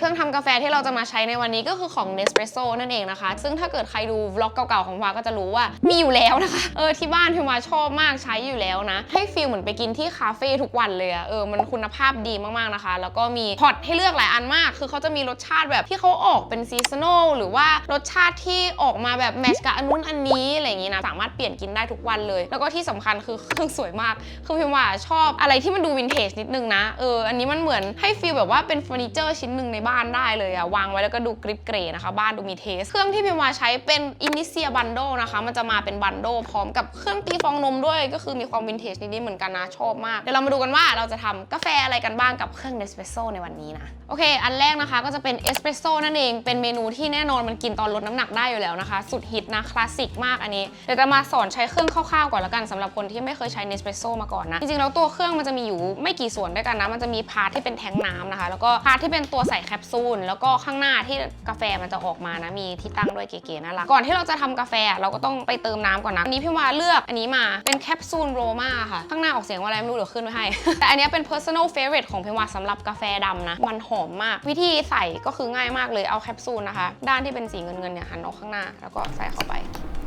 เครื่องทำกาแฟที่เราจะมาใช้ในวันนี้ก็คือของ Nespresso นั่นเองนะคะ ซึ่งถ้าเกิดใครดูวล็อกเก่าๆของวาก็จะรู้ว่ามีอยู่แล้วนะคะ เออที่บ้านพิมวาชอบมากใช้อยู่แล้วนะ ให้ฟีลเหมือนไปกินที่คาเฟ่ทุกวันเลยอะเออมันคุณภาพดีมากๆนะคะ แล้วก็มีพอตให้เลือกหลายอันมาก คือเขาจะมีรสชาติแบบที่เขาออกเป็นซีซันอลหรือว่ารสชาติที่ออกมาแบบแมชกับอันนู้นอันนี้อะไรอย่างงี้นะสามารถเปลี่ยนกินได้ทุกวันเลย แล้วก็ที่สำคัญคือเครื่องสวยมากคือพิมว่าชอบอะไรที่มันดูวินเทจนิดนึงนะเอออันนี้มันเหมือนให้ฟีลแบบว่าเป็นเฟอร์นิเจอร์ชิ้นหนึ่งในบ้านได้เลยอะวางไว้แล้วก็ดูกริบเกรนะคะ บ้านดูมีเทส เครื่องที่พิมว่าใช้เป็นอินิเซียบันโดนะคะ มันจะมาเป็นบันโดพร้อมกับเครื่องตีฟองนมด้วยก็คือมีความวินเทจนิดๆเหมือนกันนะชอบมาก เดี๋ยวเรามาดูกันว่าเราจะทำกาแฟอะไรกันบ้างกับเครื่องเนสเปรสโซในวันนี้นะ โอเค อันแรกนะคะก็จะเป็นเอสเปรสโซนั่นเองเป็นเมนูที่แน่นอนมันกินตอนลดน้ำหนักได้อยู่แล้วนะคะ สุดฮิตนะคลาสสิกมากอันนี้เดี๋ยวจะมาสอนใช้เครื่องคร่าวๆก่อนละกันสำหรับคนที่ไม่เคยใช้เนสเปรสโซมาก่อนนะจริงๆแล้วตัวเครื่องมันจะมีอยู่ไม่กี่ส่วนด้วยกันนะมันจะมีพาร์ทที่เป็นแทงน้ำนะคะ แล้วก็พาร์ทที่เป็นตัวใส่แคปซูล แล้วก็ข้างหน้าที่กาแฟมันจะออกมานะ มีที่ตั้งด้วยเก๋ๆน่ารัก ก่อนที่เราจะทำกาแฟเราก็ต้องไปเติมน้ำก่อนนะ อันนี้พี่วาเลือกอันนี้มา เป็นแคปซูลโรมาค่ะ ข้างหน้าออกเสียงว่าอะไรไม่รู้เดี๋ยวขึ้นไว้ให้ แต่อันนี้เป็น personal favorite ของพี่วาสำหรับกาแฟดำนะ มันหอมมาก วิธีใส่ก็คือง่ายมากเลย เอาแคปซูลนะคะ ด้านที่เป็นสีเงินๆเนี่ยหันออกข้างหน้า แล้วก็ใส่เข้าไป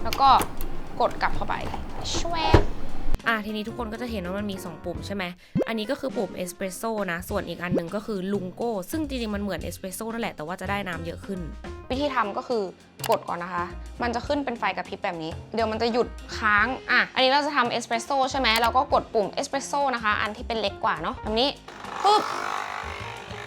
แล้วก็กดกลับเข้าไป ชวบ อะทีนี้ทุกคนก็จะเห็นว่ามันมี 2 ปุ่มใช่ไหม อันนี้ก็คือปุ่มเอสเปรสโซ่นะ ส่วนอีกอันหนึ่งก็คือลุงโก้ ซึ่งจริงๆ มันเหมือนเอสเปรสโซ่นั่นแหละ แต่ว่าจะได้น้ำเยอะขึ้น วิธีทำก็คือกดก่อนนะคะ มันจะขึ้นเป็นไฟกระพริบแบบนี้ เดี๋ยวมันจะหยุดค้าง อะ อันนี้เราจะทำเอสเปรสโซ่ใช่ไหม เราก็กดปุ่มเอสเปรสโซ่นะคะ อันที่เป็นเล็กกว่าเนาะ แบบนี้ปุ๊บ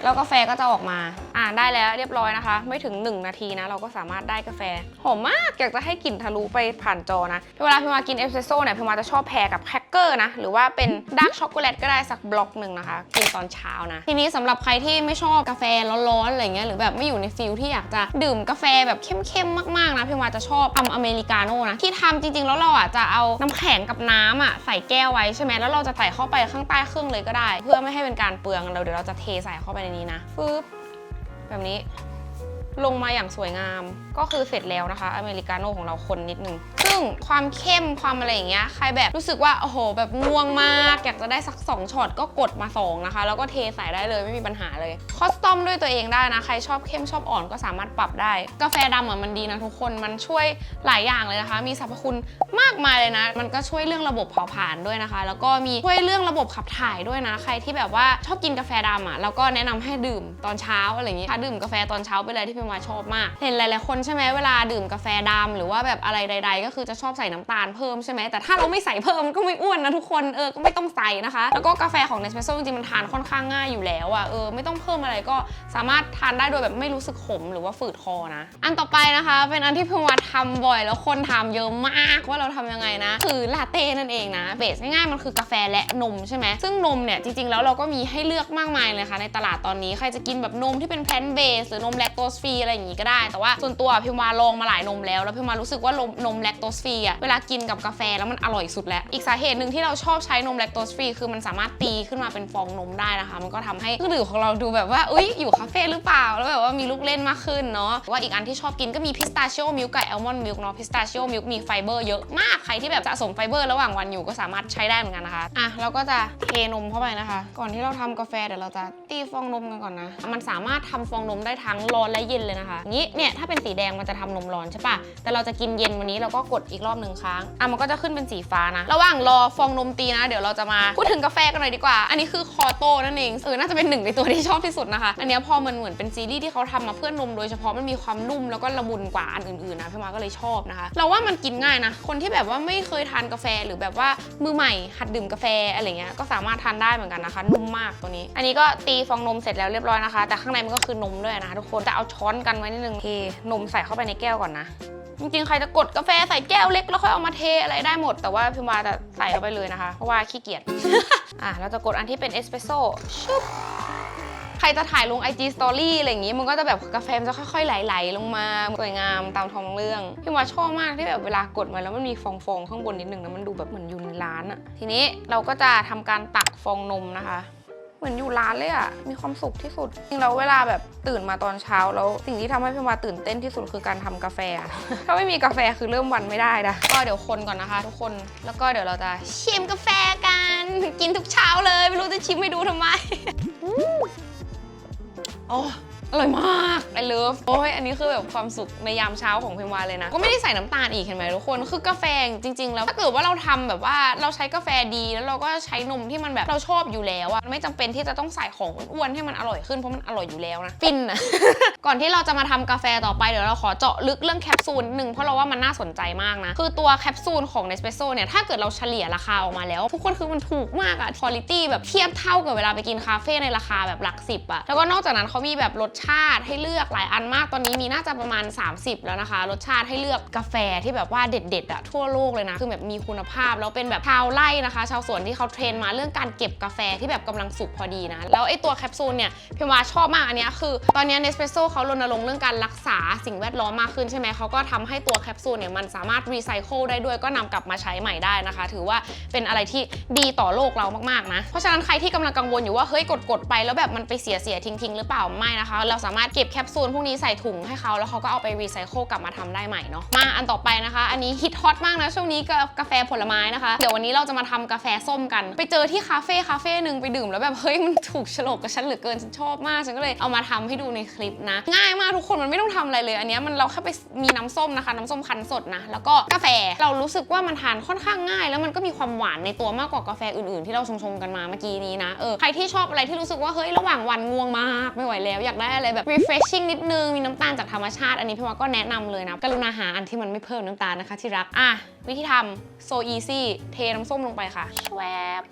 แล้วกาแฟก็จะออกมา อ่าได้แล้วเรียบร้อยนะคะ ไม่ถึง 1 นาทีนะ เราก็สามารถได้กาแฟ หอมมากอยากจะให้กลิ่นทะลุไปผ่านจอนะเวลาพี่มากินเอสเปรสโซ่เนี่ยพี่มาจะชอบแพรกับแครกเกอร์นะ หรือว่าเป็นดาร์กช็อกโกแลตก็ได้สักบล็อกหนึ่งนะคะ กินตอนเช้านะ ทีนี้สำหรับใครที่ไม่ชอบกาแฟร้อนๆอะไรเงี้ยหรือแบบไม่อยู่ในฟิลที่อยากจะดื่มกาแฟแบบเข้มๆมากๆนะพี่มาจะชอบทำอเมริกาโน่นะที่ทำจริงๆแล้วเราอะจะเอาน้ำแข็งกับน้ำอะใส่แก้วไว้ใช่ไหมแล้วเราจะใส่เข้าไปข้างใต้เครื่องเลยก็ได้ เพื่อไม่ให้เป็นการเปลืองเราเดี๋ยวเราจะเทใส่เข้าไปในนี้นะฟึบ แบบนี้ลงมาอย่างสวยงามก็คือเสร็จแล้วนะคะ อเมริกาโน่ของเราคนนิดนึง ความเข้มความอะไรอย่างเงี้ยใครแบบรู้สึกว่าโอ้โห แบบง่วงมากอยากจะได้สัก2ช็อตก็กดมา2นะคะแล้วก็เทใส่ได้เลยไม่มีปัญหาเลยคอสตอมด้วยตัวเองได้นะใครชอบเข้มชอบอ่อนก็สามารถปรับได้ กาแฟดำอะมันดีนะทุกคนมันช่วยหลายอย่างเลยนะคะ มีสรรพคุณมากมายเลยนะ มันก็ช่วยเรื่องระบบเผาผลาญด้วยนะคะ แล้วก็มีช่วยเรื่องระบบขับถ่ายด้วยนะ ใครที่แบบว่าชอบกินกาแฟดำอะแล้วก็แนะนำให้ดื่มตอนเช้าอะไรอย่างงี้ถ้าดื่มกาแฟตอนเช้าเป็นอะไรที่พี่มาชอบมาก เห็นหลายๆคนใช่ไหมเวลาดื่มกาแฟดำหรือว่าแบบอะไรใด ๆ ก็คือจะชอบใส่น้ำตาลเพิ่มใช่ไหมแต่ถ้าเราไม่ใส่เพิ่มก็ไม่อ้วนนะทุกคนเออก็ไม่ต้องใส่นะคะ แล้วก็กาแฟของ Nespresso จริงๆมันทานค่อนข้างง่ายอยู่แล้วอะ่ะเออไม่ต้องเพิ่มอะไรก็สามารถทานได้โดยแบบไม่รู้สึกขมหรือว่าฝืดคอนะ อันต่อไปนะคะ เป็นอันที่พี่มาทำบ่อยแล้วคนถามเยอะมากว่าเราทำยังไงนะ คือลาเต้นั่นเองนะเบสง่ายๆมันคือกาแฟและนมใช่ไหมซึ่งนมเนี่ยจริงๆแล้วเราก็มีให้เลือกมากมายเลยค่ะในตลาดตอนนี้ใครจะกินแบบนมที่เป็นแพลนเบสหรือนมแลคโตสฟรีอะไรอย่างงี้ก็ได้แต่ว่าส่วนตัวพิมวาลองมาหลายนมแล้วแล้วพิมวารู้สึกว่านมนมแลคโตสฟรีอะเวลากินกับกาแฟแล้วมันอร่อยสุดแล้ว อีกสาเหตุหนึ่งที่เราชอบใช้นมแลคโตสฟรีคือมันสามารถตีขึ้นมาเป็นฟองนมได้นะคะ มันก็ทำให้เครื่องดื่มของเราดูแบบว่าอุ้ยอยู่คาเฟ่หรือเปล่า แล้วแบบว่ามีลูกเล่นมากขึ้นเนาะว่าอีกอันที่ชอบกินก็มีพิสตาชิโอมิลค์กับแอลมอนด์มิลค์เนาะพิสตาชิโอมิลค์มีไฟเบอร์เยอะมากใครที่แบบสะสมไฟเบอร์ระหว่างวันอยู่ก็สามารถใช้ได้เหมือนกันนะคะอะเราก็จะเทนมเข้าไปนะคะ ก่อนที่เราทำกาแฟเดี๋ยวเราจะตีฟองนมกันก่อนนะมันสามารถทำฟองนมได้ทั้งร้อนและเย็นเลยนะคะงี้เนี่ยถ้าเป็นสีแดงมันจะทำนมร้อนใช่ปะแต่เราจะกินเย็นวันนี้เราก็กดอีกรอบหนึ่งครั้งอะมันก็จะขึ้นเป็นสีฟ้านะ ระหว่างรอฟองนมตีนะ เดี๋ยวเราจะมาพูดถึงกาแฟกันหน่อยดีกว่า อันนี้คือคอโต้นั่นเองเออน่าจะเป็นหนึ่งในตัวที่ชอบที่สุดนะคะ อันนี้พอมันเหมือนเป็นซีรีส์ที่เขาทำมาเพื่อนมโดยเฉพาะมันมีความนุ่มแล้วก็ละมุนกว่าอันอื่นๆนะพี่มาก็เลยชอบนะคะ เราว่ามันกินง่ายนะ คนที่แบบว่าไม่เคยทานกาแฟหรือแบบว่ามือใหม่หัดดื่มกาแฟอะไรเงี้ยก็สามารถทานได้เหมือนกันนะคะ นุ่มมากตัวนี้ อันนี้ก็ตีฟองนมเสร็จแล้วเรียบร้อยนะคะ แต่ข้างในมันก็คือนมด้วยนะคะทุกคนจะเอาช้อนกันไว้นิดนึงเทนมใส่เข้าไปในแก้วก่อนนะ จริงๆ ใครจะกดกาแฟใส่แก้วเล็กแล้วค่อยเอามาเทอะไรได้หมด แต่ว่าพิมวาจะใส่เข้าไปเลยนะคะ เพราะว่าขี้เกียจ อะเราจะกดอันที่เป็นเอสเปรสโซ่ชึบใครจะถ่ายลง IG Story อะไรอย่างงี้ มันก็จะแบบกาแฟมันจะค่อยๆ ไหลๆ ลงมาสวยงามตามท้องเรื่องพิมวาชอบมากที่แบบเวลากดมาแล้วมันมีฟองๆ ข้างบนนิดนึงนะมันดูแบบเหมือนอยู่ในร้านอะทีนี้เราก็จะทำการตักฟองนมนะคะ มือนอยู่ร้านเลยอะมีความสุขที่สุด จริงๆแล้วเวลาแบบตื่นมาตอนเช้าแล้วสิ่งที่ทำให้พี่วาตื่นเต้นที่สุดคือการทำกาแฟอะถ้าไม่มีกาแฟคือเริ่มวันไม่ได้นะก็เดี๋ยวคนก่อนนะคะ ทุกคน แล้วก็เดี๋ยวเราจะชิมกาแฟกัน กินทุกเช้าเลย ไม่รู้จะชิมให้ดูทำไมโอ้ อร่อยมาก I love โอ้ยอันนี้คือแบบความสุขในยามเช้าของพิมวาเลยนะ ก็ไม่ได้ใส่น้ำตาลอีกเห็นไหมทุกคนคือกาแฟจริง ๆ แล้วถ้าเกิดว่าเราทำแบบว่าเราใช้กาแฟดีแล้วเราก็ใช้นมที่มันแบบเราชอบอยู่แล้วอะไม่จำเป็นที่จะต้องใส่ของอ้วนๆให้มันอร่อยขึ้นเพราะมันอร่อยอยู่แล้วนะฟินนะก่อนที่เราจะมาทำกาแฟต่อไปเดี๋ยวเราขอเจาะลึกเรื่องแคปซูลนิดนึงเพราะเราว่ามันน่าสนใจมากนะคือตัวแคปซูลของ Nespresso เนี่ยถ้าเกิดเราเฉลี่ยราคาออกมาแล้ว ทุกคนคือมันถูกมากอะคุณภาพแบบเทียบเท่ากับเวลาไปกินคาเฟ่ในราคาแบบหลักสิบอะแล้วก็นอกจากนั้นเขามีแบบรสชาติให้เลือกหลายอันมากตอนนี้มีน่าจะประมาณ 30 แล้วนะคะ รสชาติให้เลือกกาแฟที่แบบว่าเด็ดๆอะทั่วโลกเลยนะคือแบบมีคุณภาพแล้วเป็นแบบชาวไร่นะคะ ชาวสวนที่เขาเทรนมาเรื่องการเก็บกาแฟที่แบบกำลังสุกพอดีนะแล้วไอ้ตัวแคปซูลเนี่ยพิมว่าชอบมากอันนี้คือ ตอนนี้เนสเปรสโซ่เขารณรงค์เรื่องการรักษาสิ่งแวดล้อมมากขึ้นใช่ไหมเขาก็ทำให้ตัวแคปซูลเนี่ยมันสามารถรีไซเคิลได้ด้วยก็นำกลับมาใช้ใหม่ได้นะคะ ถือว่าเป็นอะไรที่ดีต่อโลกเรามากๆนะเพราะฉะนั้นใครที่กำลังกังวลอยู่ว่าเฮ้ยกดๆไปแล้วแบบมันไปเสียเสียทิ้งๆหรือเปล่าไม่นะคะเราสามารถเก็บแคปซูลพวกนี้ใส่ถุงให้เขาแล้วเขาก็เอาไปรีไซเคิลกลับมาทำได้ใหม่เนาะมาอันต่อไปนะคะ อันนี้ฮิตฮอตมากนะช่วงนี้กับกาแฟผลไม้นะคะเดี๋ยววันนี้เราจะมาทำกาแฟส้มกัน ไปเจอที่คาเฟ่คาเฟ่หนึ่งไปดื่มแล้วแบบเฮ้ยมันถูกฉลกกับฉันเหลือเกินฉันชอบมากฉันก็เลยเอามาทำให้ดูในคลิปนะ ง่ายมากทุกคนมันไม่ต้องทำอะไรเลย อันนี้มันเราแค่ไปมีน้ำส้มนะคะ น้ำส้มคั้นสดนะแล้วก็กาแฟเรารู้สึกว่ามันทานค่อนข้างง่าย แล้วมันก็มีความหวานในตัวมากกว่ากาแฟอื่นๆ ที่เราชงๆกันมาเมื่อกี้นี้นะเออใครที่ชอบอะไรที่รู้สึกว่าเฮ้ยระหว่างวันง่วงมากไม่ไหวแล้วอยากได้อะไรแบบ refreshing นิดนึง มีน้ำตาลจากธรรมชาติ อันนี้พี่ว่าก็แนะนำเลยนะ กรุณาหาอันที่มันไม่เพิ่มน้ำตาลนะคะที่รัก อะ วิธีทำ so easy เทน้ำส้มลงไปค่ะแชวบ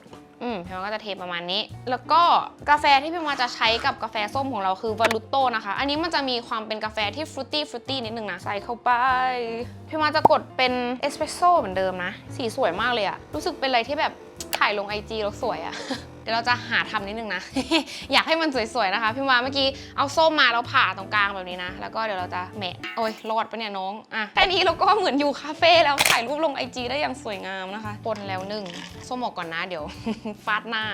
อืมพี่ว่าก็จะเทประมาณนี้ แล้วก็กาแฟที่พี่ว่าจะใช้กับกาแฟส้มของเราคือวาลุโตนะคะ อันนี้มันจะมีความเป็นกาแฟที่ฟรุตตี้ฟรุตตี้นิดนึงนะ ใส่เข้าไป พี่ว่าจะกดเป็นเอสเปรสโซ่เหมือนเดิมนะ สีสวยมากเลยอะรู้สึกเป็นอะไรที่แบบถ่ายลงไอจีแล้วสวยอะ เดี๋ยวเราจะหาทำนิดนึงนะ อยากให้มันสวยๆนะคะ พี่ว่าเมื่อกี้เอาส้มมาแล้วผ่าตรงกลางแบบนี้นะ แล้วก็เดี๋ยวเราจะแหมะโอ้ยรอดปะเนี่ยน้องอะแค่นี้เราก็เหมือนอยู่คาเฟ่แล้วถ่ายรูปลงไอจีได้อย่างสวยงามนะคะปนแล้วหนึ่งส้มออกก่อนนะเดี๋ยวฟาดหน้า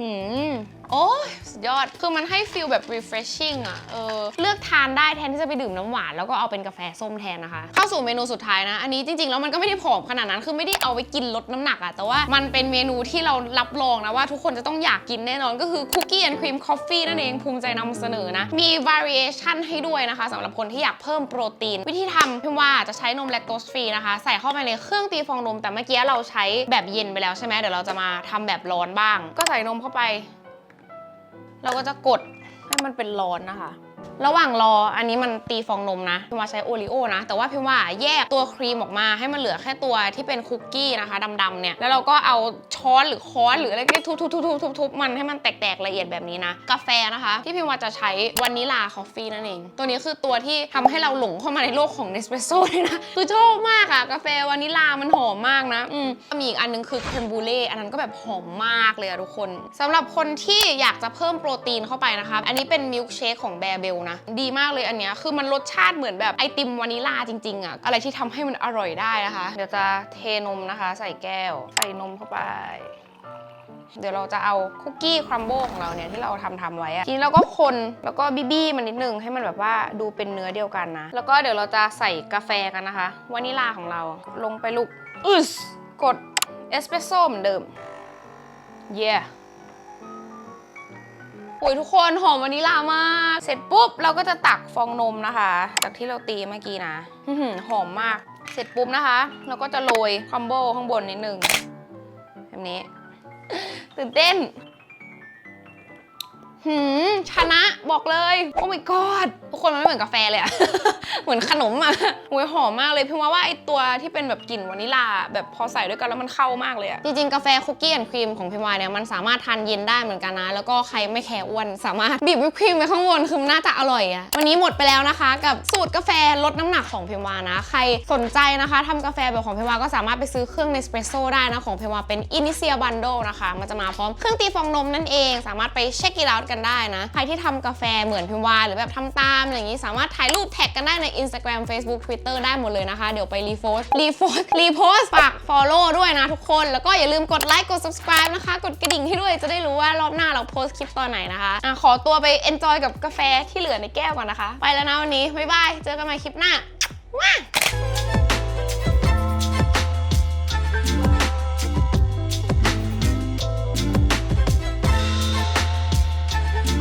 หืม โอ้ยสุดยอด คือมันให้ฟีลแบบ refreshing อะ เออ เลือกทานได้แทนที่จะไปดื่มน้ำหวาน แล้วก็เอาเป็นกาแฟส้มแทนนะคะ เข้าสู่เมนูสุดท้ายนะ อันนี้จริงๆ แล้วมันก็ไม่ได้ผอมขนาดนั้น คือไม่ได้เอาไปกินลดน้ำหนักอะแต่ว่ามันเป็นเมนูที่เรารับรองนะว่าทุกคนจะต้องอยากกินแน่นอน ก็คือคุกกี้แอนด์ครีมคอฟฟี่นั่นเอง ภูมิใจนำเสนอนะ มี variation ให้ด้วยนะคะสำหรับคนที่อยากเพิ่มโปรตีน วิธีทำพิมว่าจะใช้นมแลคโตสฟรีนะคะ ใส่เข้าไปในเครื่องตีฟองนม แต่เมื่อกี้เราใช้แบบเย็นไปแล้วใช่ไหมเดี๋ยวเราจะมาทำแบบร้อนบ้าง ก็ใส่นมเข้าไป เราก็จะกดให้มันเป็นร้อนนะคะ ระหว่างรออันนี้มันตีฟองนมนะพิมว่าใช้โอริโอนะ แต่ว่าพิมว่าแยกตัวครีมออกมาให้มันเหลือแค่ตัวที่เป็นคุกกี้นะคะดำๆเนี่ย แล้วเราก็เอาช้อนหรือค้อนหรืออะไรก็ได้ทุบๆๆๆๆมันให้มันแตกๆละเอียดแบบนี้นะ กาแฟนะคะ ที่พิมว่าจะใช้วานิลาคอฟฟี่นั่นเอง ตัวนี้คือตัวที่ทำให้เราหลงเข้ามาในโลกของเนสเปรสโซ่เลยนะ คือชอบมากอะกาแฟวานิลามันหอมมากนะ อืมมีอีกอันนึงคือเครมบูเล่อันนั้นก็แบบหอมมากเลยอะทุกคนสำหรับคนที่อยากจะเพิ่มโปรตีนเข้าไปนะคะอันนี้เป็นมิลค์เชคของแบร์เบลนะ ดีมากเลยอันเนี้ยคือมันรสชาติเหมือนแบบไอติมวานิลาจริงๆอะอะไรที่ทำให้มันอร่อยได้นะคะ เดี๋ยวจะเทนมนะคะ ใส่แก้ว ใส่นมเข้าไปเดี๋ยวเราจะเอาคุกกี้ครัมโบของเราเนี่ยที่เราทำทำไว้อะทีนี้เราก็คนแล้วก็บีบี้มันนิดนึงให้มันแบบว่าดูเป็นเนื้อเดียวกันนะ แล้วก็เดี๋ยวเราจะใส่กาแฟกันนะคะวานิลาของเราลงไปลูกอึสกดเอสเปรสโซ่เหมือนเดิมเย่โอ้ยทุกคนหอมวานิลามาก เสร็จปุ๊บเราก็จะตักฟองนมนะคะ จากที่เราตีเมื่อกี้นะหอหอมมาก เสร็จปุ๊บนะคะ เราก็จะโรยครัมโบข้างบนนิดนึงแบบนี้ ตื่นเต้น หืมชนะบอกเลย โอ้ my god ทุกคนมันไม่เหมือนกาแฟเลยอะ เหมือนขนมอะโอ้ยหอมมากเลยพี่ว่าว่าไอตัวที่เป็นแบบกลิ่นวานิลา แบบพอใส่ด้วยกันแล้วมันเข้ามากเลยอะจริงๆ กาแฟคุกกี้แอนครีมของพี่วายเนี่ยมันสามารถทานเย็นได้เหมือนกันนะ แล้วก็ใครไม่แคร์อ้วนสามารถบีบวิปครีมไปข้างบนคือน่าจะอร่อยอะวันนี้หมดไปแล้วนะคะ กับสูตรกาแฟลดน้ำหนักของพิมวานะ ใครสนใจนะคะทำกาแฟแบบของพิมวาก็สามารถไปซื้อเครื่องเนสเปรสโซ่ได้นะของพิมวาเป็น Inisia Bundle นะคะมันจะมาพร้อมเครื่องตีฟองนมนั่นเอง สามารถไปเช็คกีฬากันได้นะ ใครที่ทำกาแฟเหมือนพิมวาหรือแบบทำตามอย่างนี้สามารถถ่ายรูปแท็กกันได้ใน Instagram Facebook Twitter ได้หมดเลยนะคะ เดี๋ยวไปรีโพสรีโพสรีโพสฝาก follow ด้วยนะทุกคน แล้วก็อย่าลืมกดไลค์กด subscribe นะคะ กดกระดิ่งให้ด้วยจะได้รู้ว่ารอบหน้าเราโพสคลิปตอนไหนนะคะอะขอตัวไป enjoy กับกาแฟที่เหลือในแก้วก่อนนะคะ ไปแล้วนะวันนี้บ๊ายบายเจอกันใหม่คลิปหน้าว้า